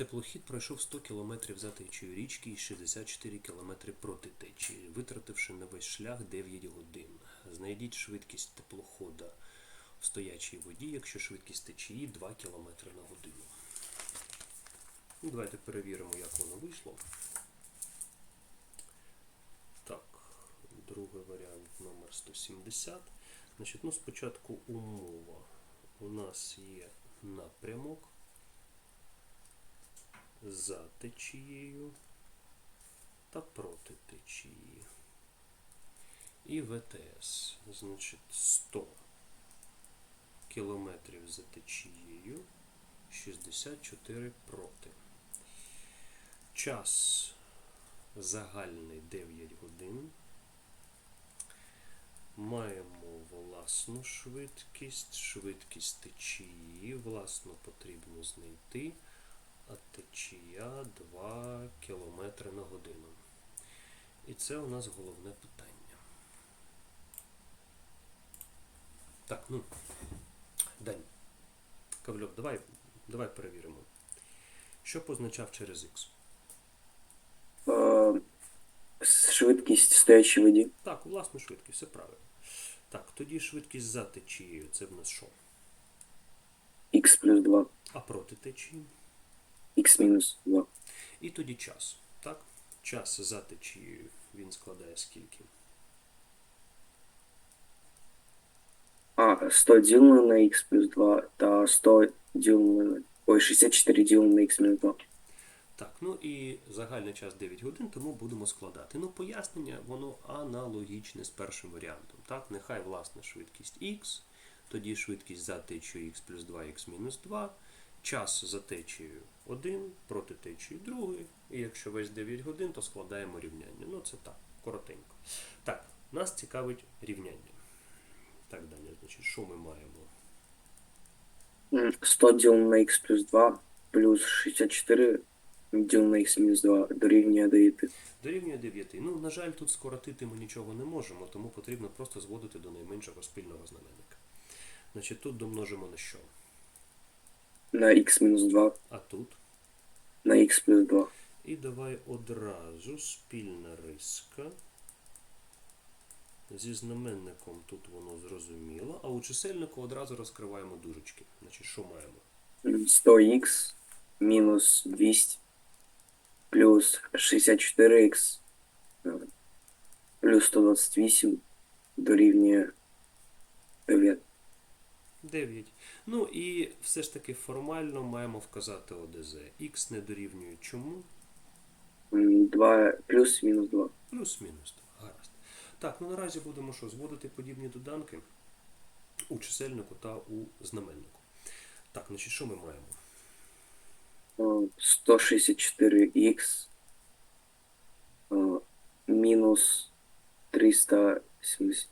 Теплохід пройшов 100 км за течією річки і 64 км проти течії, витративши на весь шлях 9 годин. Знайдіть швидкість теплохода в стоячій воді, якщо швидкість течії 2 км на годину. Ну, Давайте перевіримо, як воно вийшло. Так, другий варіант номер 170. Значить, ну, спочатку умова. У нас є напрямок за течією та проти течії. І ВТС. Значить, 100 кілометрів за течією, 64 проти. Час загальний 9 годин. Маємо власну швидкість, швидкість течії, власну потрібно знайти, а течія 2 км на годину. І це у нас головне питання. Так, ну, Дань. Кавльов, давай, давай перевіримо. Що позначав через Х? Швидкість стоячої воді. Так, власну швидкість, все правильно. Так, тоді швидкість за течією, це в нас що? Х плюс 2. А проти течії? Х мінус 2. І тоді час. Так? Час за течією він складає скільки? А, 100 ділено на х плюс 2 та 100 ділено на... Ой, 64 ділено на х мінус 2. Так, ну і загальний час 9 годин, тому будемо складати. Ну, пояснення, воно аналогічне з першим варіантом. Так, нехай власна швидкість х, тоді швидкість за течією х плюс 2, х мінус 2, час за течією 1, проти течії 2, і якщо весь 9 годин, то складаємо рівняння. Ну, це так, коротенько. Так, нас цікавить рівняння. Так, Даня, значить, що ми маємо? 100 ділено на х плюс 2 плюс 64 ділено на х мінус 2 дорівнює 9. Дорівнює 9. Ну, на жаль, тут скоротити ми нічого не можемо, тому потрібно просто зводити до найменшого спільного знаменника. Значить, тут домножимо на що? На х мінус 2 А тут. на х плюс 2. І давай одразу спільна риска. Зі знаменником тут воно зрозуміло, а у чисельнику одразу розкриваємо дужечки. Значить, що маємо? 100х мінус 200 плюс 64х е, плюс 128 дорівнює 9. 9. Ну і все ж таки формально маємо вказати ОДЗ. Х не дорівнює чому? 2 плюс мінус 2. Плюс-мінус. 2. Гаразд. Так, ну наразі будемо що, зводити подібні доданки у чисельнику та у знаменнику. Так, значить, що ми маємо? Е, 164х е, мінус 370.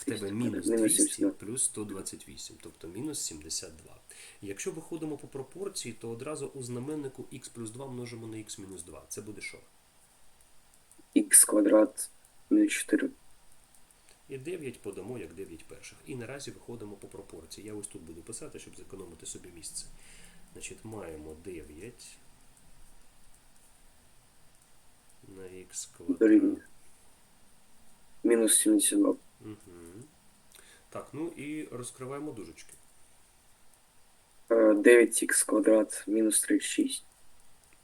В тебе мінус 200 плюс 128, тобто мінус 72. Якщо виходимо по пропорції, то одразу у знаменнику х плюс 2 множимо на х мінус 2. Це буде що? х квадрат мінус 4. І 9 подамо як 9 перших. І наразі виходимо по пропорції. Я ось тут буду писати, щоб зекономити собі місце. Значить, маємо 9 на х квадрат. Мінус 72. Так, ну і розкриваємо дужечки. Е, 9х квадрат мінус 36.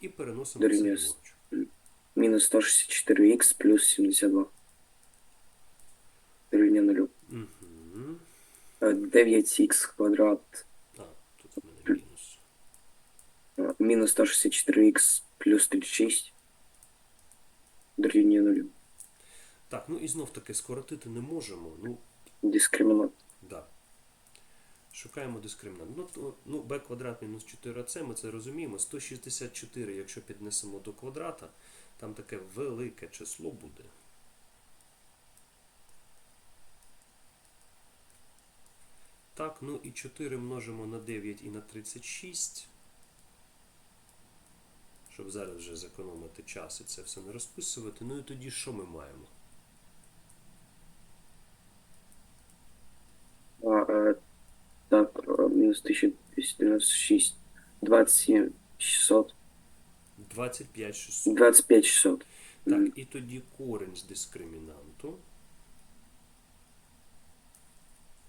І переносимо це Дорівнює ліворуч. Мінус 164х плюс 72. Дорівнює 0. Угу. Е, 9х квадрат А, тут в мене мінус. е, мінус 164х плюс 36. Дорівнює 0. Так, ну і знов таки скоротити не можемо. Ну, Дискримінант. да. Шукаємо дискримінант. Ну, то, ну, b квадрат мінус 4ac, ми це розуміємо. 164, якщо піднесемо до квадрата, там таке велике число буде. Так, ну і 4 множимо на 9 і на 36. Щоб зараз вже зекономити час і це все не розписувати. Ну і тоді що ми маємо? А, так, 1296 27 600. 25 600. 25 600. Так, і тоді корінь з дискримінанту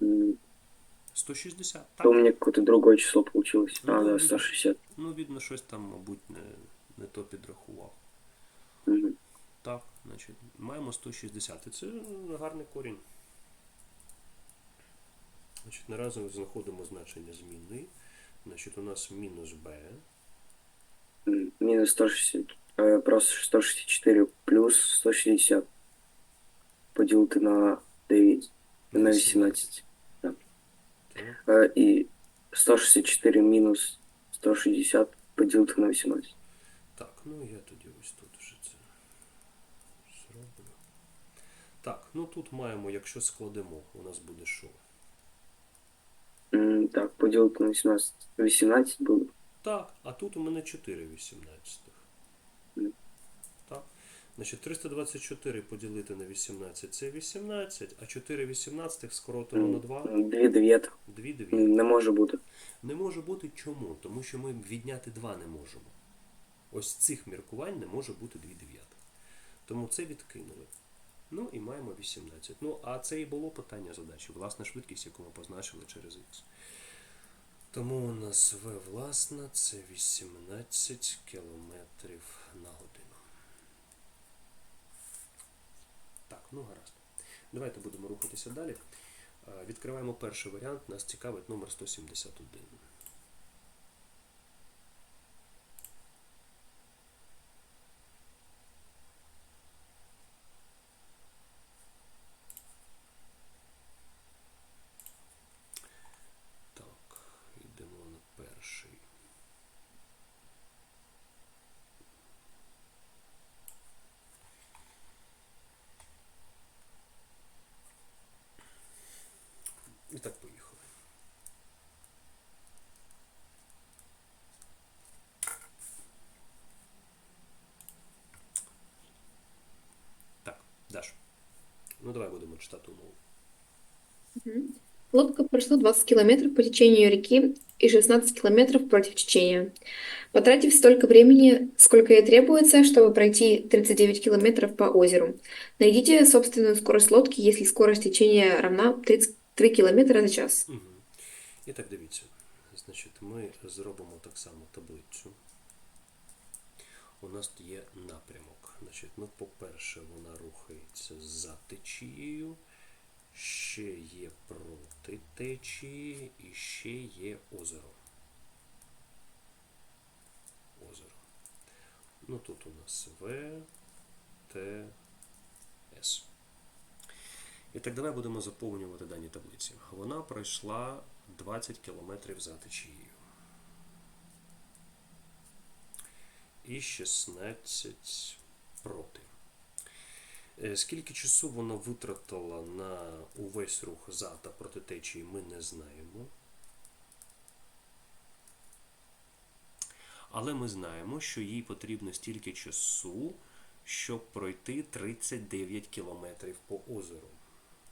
м. 160. То у меня какое-то другое число получилось. А, Ну, да, ну, 160. Ну, видно, щось там, мабуть, не, не то підрахував. Мгм. Так, значить, маємо 160. І це гарний корінь. Значить, наразі знаходимо значення змінної. Значить, у нас мінус b. М, Минус 160. э, Просто 164 плюс 160. Поділити на 9. На 18. Так. Э, И 164 минус 160 поділити на 18. Так, ну я тоді ось тут вже це зроблю. Так, ну тут маємо, якщо складемо, у нас буде що? М, Так, поділити на 18. 18 буде. Так, а тут у мене 4 18. Мгм. Так. Значить, 324 поділити на 18 це 18, а 4 18 скоротимо на 2 2 дев'ятих. 2 9. Не може бути. Не може бути чому? Тому що ми відняти 2 не можемо. Ось цих міркувань не може бути 2 дев'ятих. Тому це відкинули. Ну і маємо 18. Ну, а це і було питання задачі. Власна швидкість, яку ми позначили через х. Тому у нас v власна це 18 км на годину. Так, ну гаразд. Давайте будемо рухатися далі. Е, Відкриваємо перший варіант. Нас цікавить номер 171. давай будемо читати умову. Мгм. Лодка прошла 20 километров по течению реки и 16 километров против течения. Потратив столько времени, сколько ей требуется, чтобы пройти 39 километров по озеру. Найдите собственную скорость лодки, если скорость течения равна 33 километра за час. Угу. І так дивіться. Значить, ми зробимо так само таблицю. У нас є напрямок. Значить, ну, по-перше, вона рухається за течією, ще є проти течії і ще є озеро. Озеро. Ну тут у нас В, Т, С. І так давай будемо заповнювати дані таблиці. Вона пройшла 20 км за течією. І 16 проти. Е, Скільки часу вона витратила на увесь рух за та проти течії, ми не знаємо. Але ми знаємо, що їй потрібно стільки часу, щоб пройти 39 кілометрів по озеру.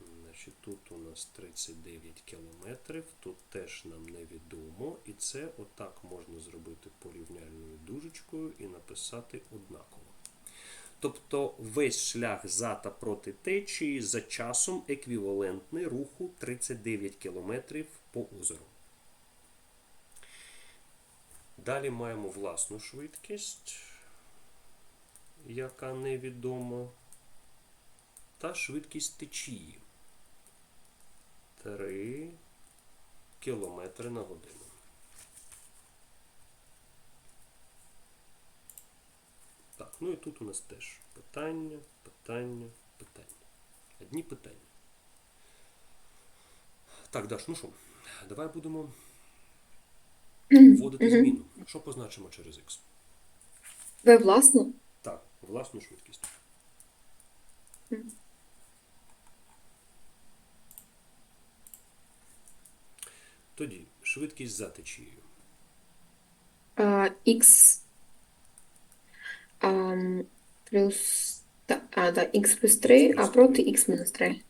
Значить, тут у нас 39 кілометрів, тут теж нам невідомо, і це отак можна зробити порівняльною дужечкою і написати однаково. Тобто весь шлях за та проти течії за часом еквівалентний руху 39 кілометрів по озеру. Далі маємо власну швидкість, яка невідома, та швидкість течії 3 км на годину. Ну і тут у нас теж питання, питання, питання. Одні питання. Так, Даш, ну що, давай будемо вводити зміну. Що позначимо через X? В власно? Так, власну швидкість. Тоді швидкість за течією. А, плюс... да, а, да, X плюс 3, а проти. X мінус 3.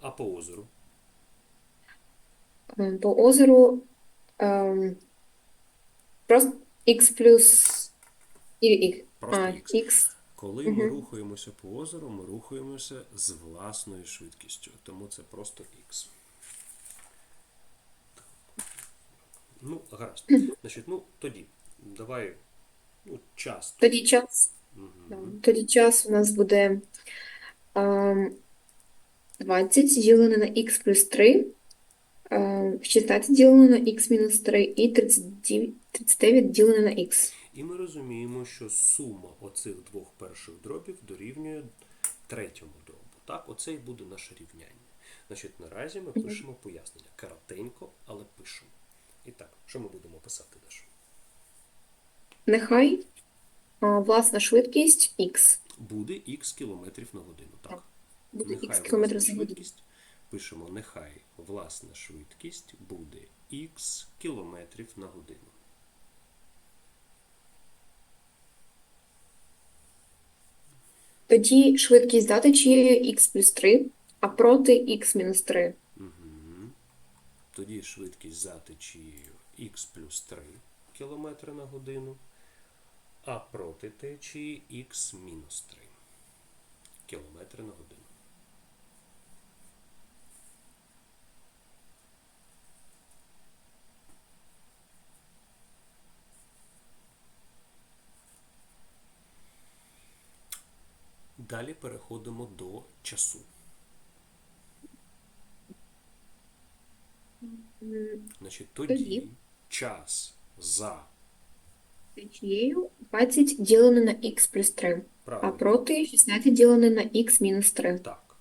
А по озеру. Ем, По озеру ем, Просто x плюс x. Просто а, X. x. Коли ми рухаємося по озеру, ми рухаємося з власною швидкістю, тому це просто х. Ну, гаразд. Значить, ну тоді, давай ну, час. Тоді час. Да. Тоді час у нас буде ем, 20 ділене на x плюс 3, ем, 16 ділене на x мінус 3 і 39, 39 ділене на x. І ми розуміємо, що сума оцих двох перших дробів дорівнює третьому дробу. Так, оце і буде наше рівняння. Значить, наразі ми пишемо пояснення. Коротенько, але пишемо. І так, що ми будемо писати Даша? Нехай а, власна швидкість x. Буде х кілометрів на годину. Так. Так, Буде Нехай x кілометрів за годину. швидкість. Пишемо, нехай власна швидкість буде х кілометрів на годину. Тоді швидкість за течією x плюс 3, а проти x мінус 3. Угу. Тоді швидкість за течією х плюс 3 км на годину, а проти течії х мінус 3 км на годину. Далі переходимо до часу. Значить, тоді час за Течією 20 ділене на x плюс 3, а правильно, проти 16 ділене на x мінус 3. так.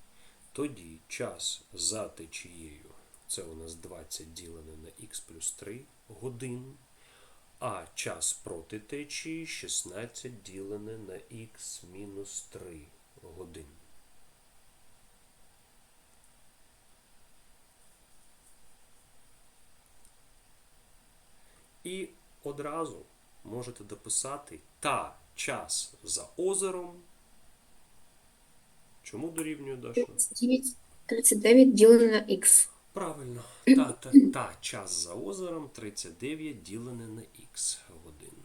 Тоді час за течією це у нас 20 ділене на х плюс 3 годин, а час проти течії 16 ділене на х мінус 3 годин. І одразу можете дописати та час за озером. Чому дорівнює Даша? 39, 39 ділене на Х. Правильно. Та, та, та час за озером 39 ділене на х годин.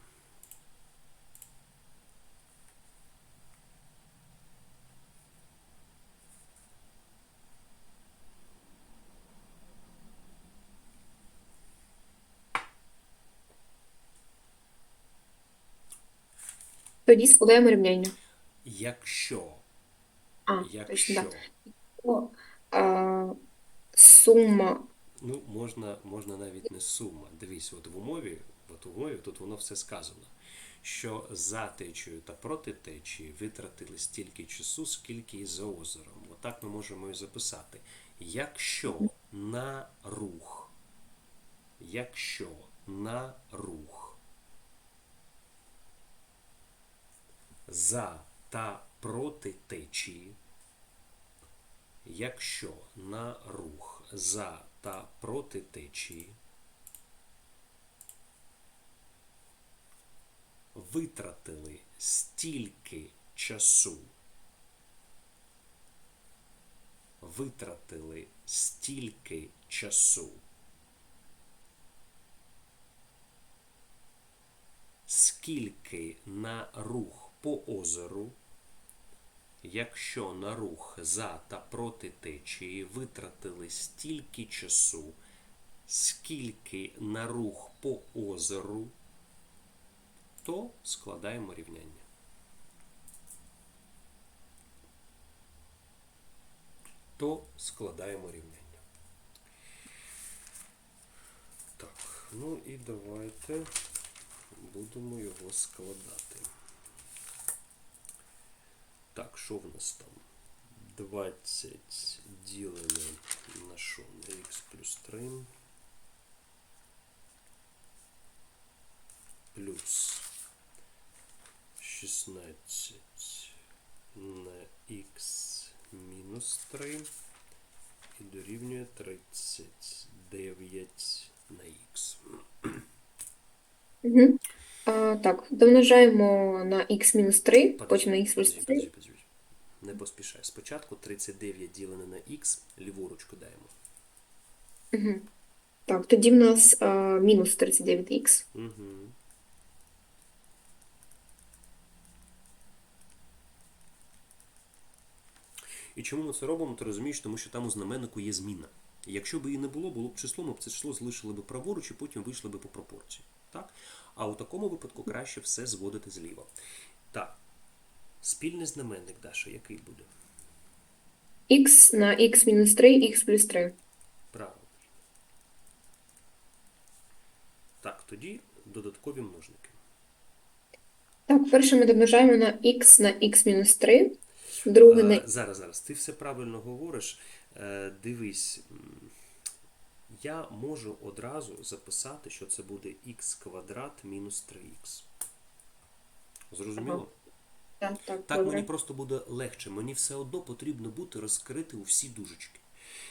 Тоді складаємо рівняння. Якщо, А, точно, якщо, так. О, а, сума ну можна, можна навіть не сума. Дивись, от в умові, от в умові тут воно все сказано. Що за течією та проти течії витратили стільки часу, скільки і за озером. Отак ми можемо і записати. Якщо на рух, якщо на рух за та проти течії, якщо на рух за та проти течії витратили стільки часу, витратили стільки часу, скільки на рух по озеру, якщо на рух за та проти течії витратили стільки часу, скільки на рух по озеру, то складаємо рівняння. То складаємо рівняння. Так, ну і давайте будемо його складати. Так, що в нас там? 20 ділене на що? На х плюс 3. Плюс 16 на х мінус 3 і дорівнює 39 на х. Угу. Так, домножаємо на х-3, потім на x плюс 3. Не поспішай. Спочатку 39 ділене на x, ліворучку даємо. Угу. Так, тоді в нас а, мінус 39х. Угу. І чому ми це робимо, ти розумієш, тому що там у знаменнику є зміна. Якщо б її не було, було б число, ми б це число залишили б праворуч і потім вийшли б по пропорції. Так? А у такому випадку краще все зводити зліва. Так. Спільний знаменник, Даша, який буде? Х на х мінус 3, х плюс 3. Правильно. Так, тоді додаткові множники. Так, перше ми домножаємо на х на х мінус 3, друге Е, на Зараз, зараз, ти все правильно говориш. Е, Дивись, я можу одразу записати, що це буде х квадрат мінус 3х. Зрозуміло? Так, так, Так мені просто буде легше. Мені все одно потрібно бути розкрити у всі дужечки.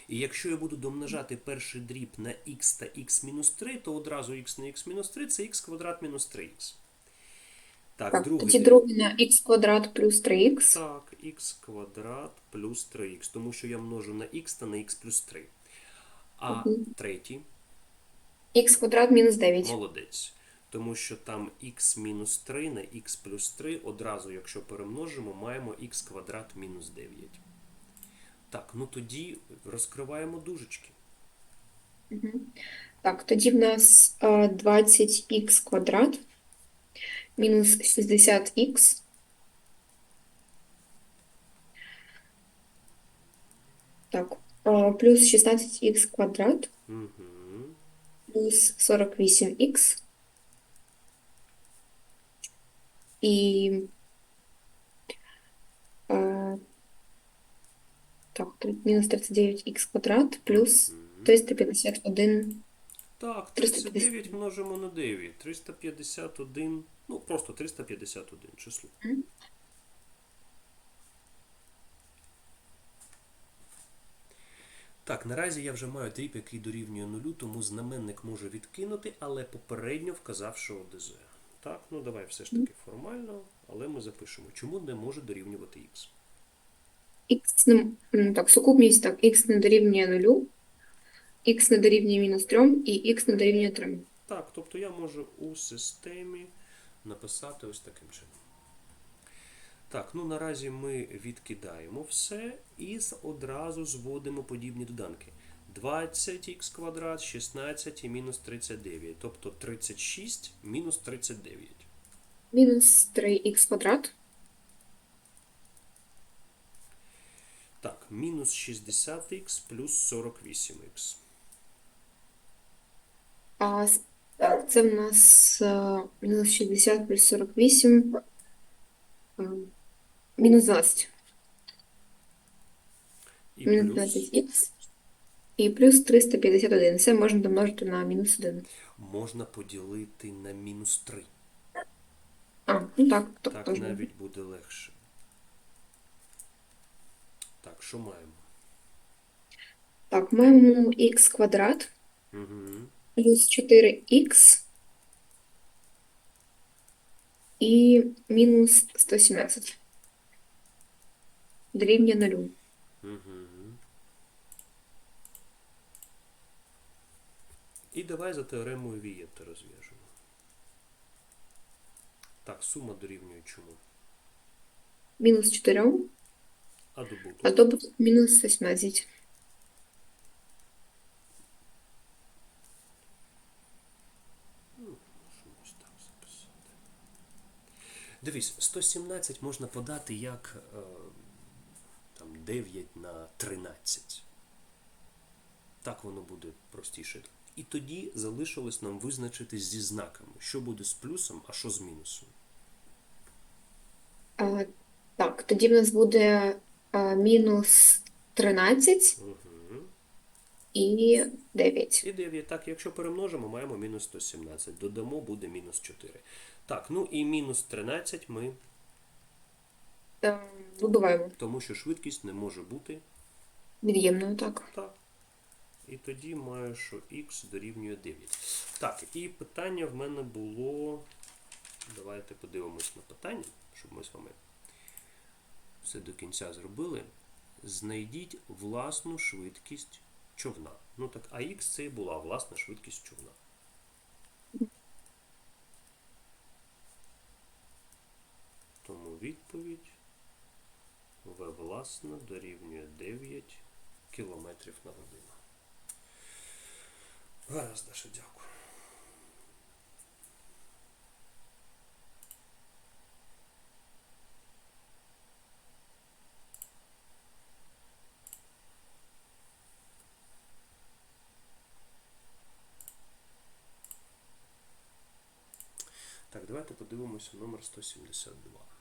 І якщо я буду домножати перший дріб на х та х мінус 3, то одразу х на х мінус 3 це х квадрат мінус 3х. Так, Так, другий тоді друге на х квадрат плюс 3х. Так, х квадрат плюс 3х, тому що я множу на х та на х плюс 3. А третій х квадрат мінус 9. молодець. Тому що там х мінус 3 на х плюс 3 одразу, якщо перемножимо, маємо х квадрат мінус 9. Так, ну тоді розкриваємо дужечки. Мгм. Так, тоді в нас 20х квадрат мінус 60х Так, а, плюс 16х квадрат Угу. плюс 48х і а, так, мінус 39х квадрат плюс 351 Так, 350. 39 множимо на 9. 351, ну просто 351 число. Мгм. Так, наразі я вже маю дріб, який дорівнює нулю, тому знаменник може відкинути, але попередньо вказав, що ОДЗ. Так, ну давай все ж таки формально, але ми запишемо, чому не може дорівнювати х. х не, так, сукупність, так, х не дорівнює нулю, х не дорівнює мінус 3 і х не дорівнює 3. Так, тобто я можу у системі написати ось таким чином. Так, ну наразі ми відкидаємо все і одразу зводимо подібні доданки. 20х квадрат, 16 і мінус 39, тобто 36 мінус 39. Мінус 3х квадрат Так, мінус 60х плюс 48х. А так, це в нас а, мінус 60 плюс 48, а, мінус 12, І мінус плюс 12х і плюс 351. Це можна домножити на мінус 1. можна поділити на мінус 3. А, ну так, так, Так теж навіть буде легше. Так, що маємо? Так, маємо х квадрат Угу. плюс 4х і мінус 117. Дорівнює нулю. Угу. І давай за теоремою Вієта розв'яжемо. Так, сума дорівнює чому? Мінус 4, А добуток? а добуток мінус 18. Можемо ось записати. Дивись, 117 можна подати як е, там, 9 на 13. Так воно буде простіше. І тоді залишилось нам визначити зі знаками, що буде з плюсом, а що з мінусом. А, так, тоді в нас буде а, мінус 13 Угу. і 9. І 9. Так, якщо перемножимо, маємо мінус 117. Додамо, буде мінус 4. Так, ну і мінус 13 ми, Е, Вибиваємо тому що швидкість не може бути від'ємною, так. Так. І тоді маю, що х дорівнює 9. Так, і питання в мене було. Давайте подивимось на питання, щоб ми з вами все до кінця зробили. Знайдіть власну швидкість човна. Ну так, а х це і була власна швидкість човна. Тому відповідь В власне дорівнює 9 км на годину. Гаразд, Даша, дякую. Так, давайте подивимося номер 172.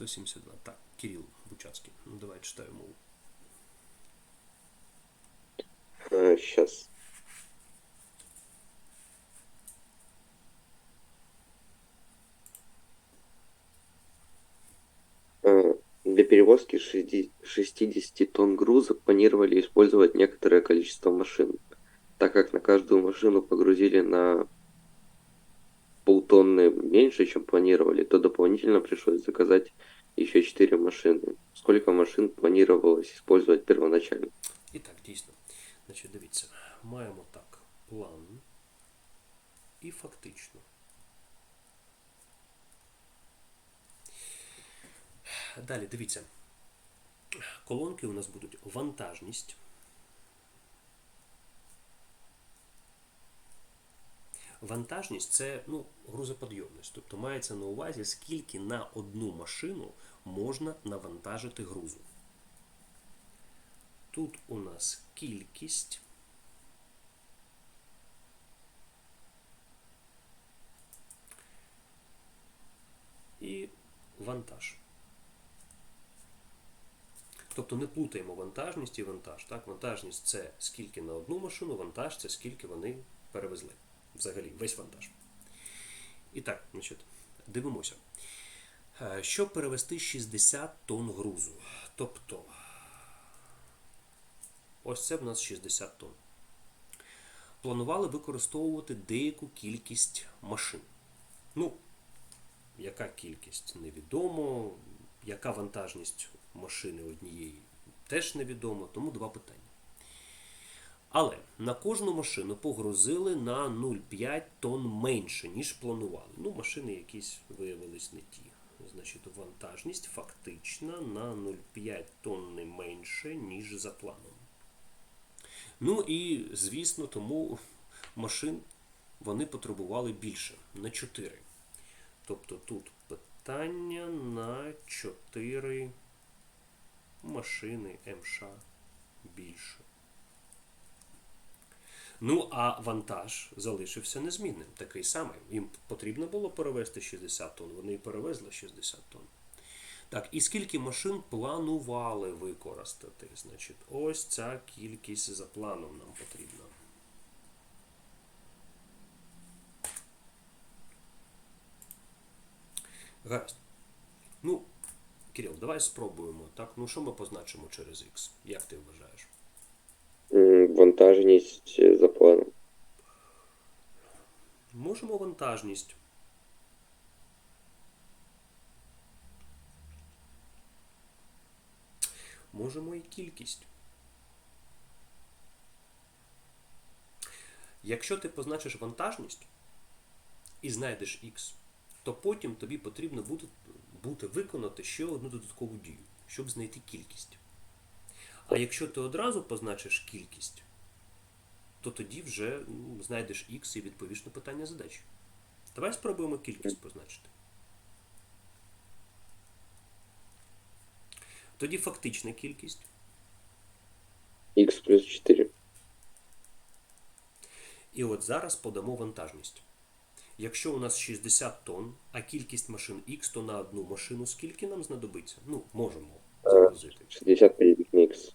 Сто сімдесят два. Так, Кирил Бучацький. Ну давай читаю мову. Сейчас. Э, Для перевозки 60 60 тонн груза планировали использовать некоторое количество машин. Так как на каждую машину погрузили на полтонны меньше, чем планировали, то дополнительно пришлось заказать еще 4 машины. Сколько машин планировалось использовать первоначально? І так, дійсно. Значить, дивіться, маємо так план і фактично. Далі, дивіться. Колонки у нас будуть вантажність. Вантажність це ну, грузоподйомність. Тобто мається на увазі, скільки на одну машину можна навантажити грузу. Тут у нас кількість. І вантаж. Тобто не плутаємо вантажність і вантаж. Так? Вантажність це скільки на одну машину, вантаж це скільки вони перевезли. Взагалі, весь вантаж. І так, значить, дивимося. Е, Щоб перевести 60 тонн грузу. Тобто, ось це в нас 60 тонн. Планували використовувати деяку кількість машин. Ну, яка кількість невідомо, яка вантажність машини однієї теж невідомо, тому два питання. Але на кожну машину погрузили на 0,5 тонн менше, ніж планували. Ну, машини якісь виявились не ті. Значить, вантажність фактична на 0,5 тонни менше, ніж за планом. Ну і, звісно, тому машин вони потребували більше на 4. Тобто тут питання на 4 машини МШ більше. Ну, а вантаж залишився незмінним, такий самий. Їм потрібно було перевезти 60 тонн, вони і перевезли 60 тонн. Так, і скільки машин планували використати? Значить, ось ця кількість за планом нам потрібна. Гаразд. Ну, Кирил, давай спробуємо. Так, ну що ми позначимо через X? Як ти вважаєш? Вантажність за планом. Можемо вантажність. Можемо і кількість. Якщо ти позначиш вантажність і знайдеш X, то потім тобі потрібно буде, буде виконати ще одну додаткову дію, щоб знайти кількість. А якщо ти одразу позначиш кількість, то тоді вже знайдеш X і відповіш на питання задачі. Давай спробуємо кількість позначити. Тоді фактична кількість. Х плюс 4. І от зараз подамо вантажність. Якщо у нас 60 тонн, а кількість машин X, то на одну машину скільки нам знадобиться? Ну, можемо загрузити. 60 поделить на х.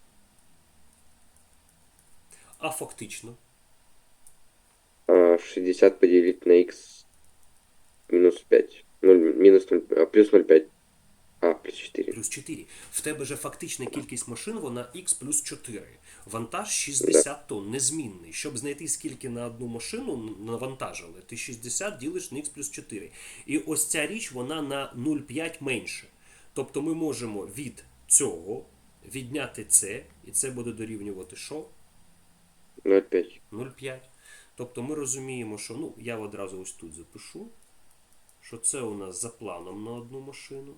А фактично, 60 поделить на х минус 5. 0, минус 0, а, плюс 0,5. А, плюс 4. плюс 4. В тебе же фактична кількість машин, вона X плюс 4. Вантаж 60 тонн, незмінний. Щоб знайти, скільки на одну машину навантажили, ти 60 ділиш на X плюс 4. І ось ця річ, вона на 0,5 менше. Тобто ми можемо від цього відняти це, і це буде дорівнювати що? 0,5. 0,5. Тобто ми розуміємо, що ну, я одразу ось тут запишу, що це у нас за планом на одну машину,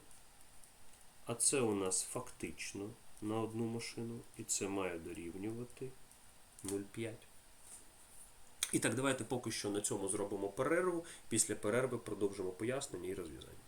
а це у нас фактично на одну машину, і це має дорівнювати 0,5. І так, давайте поки що на цьому зробимо перерву. Після перерви продовжимо пояснення і розв'язання.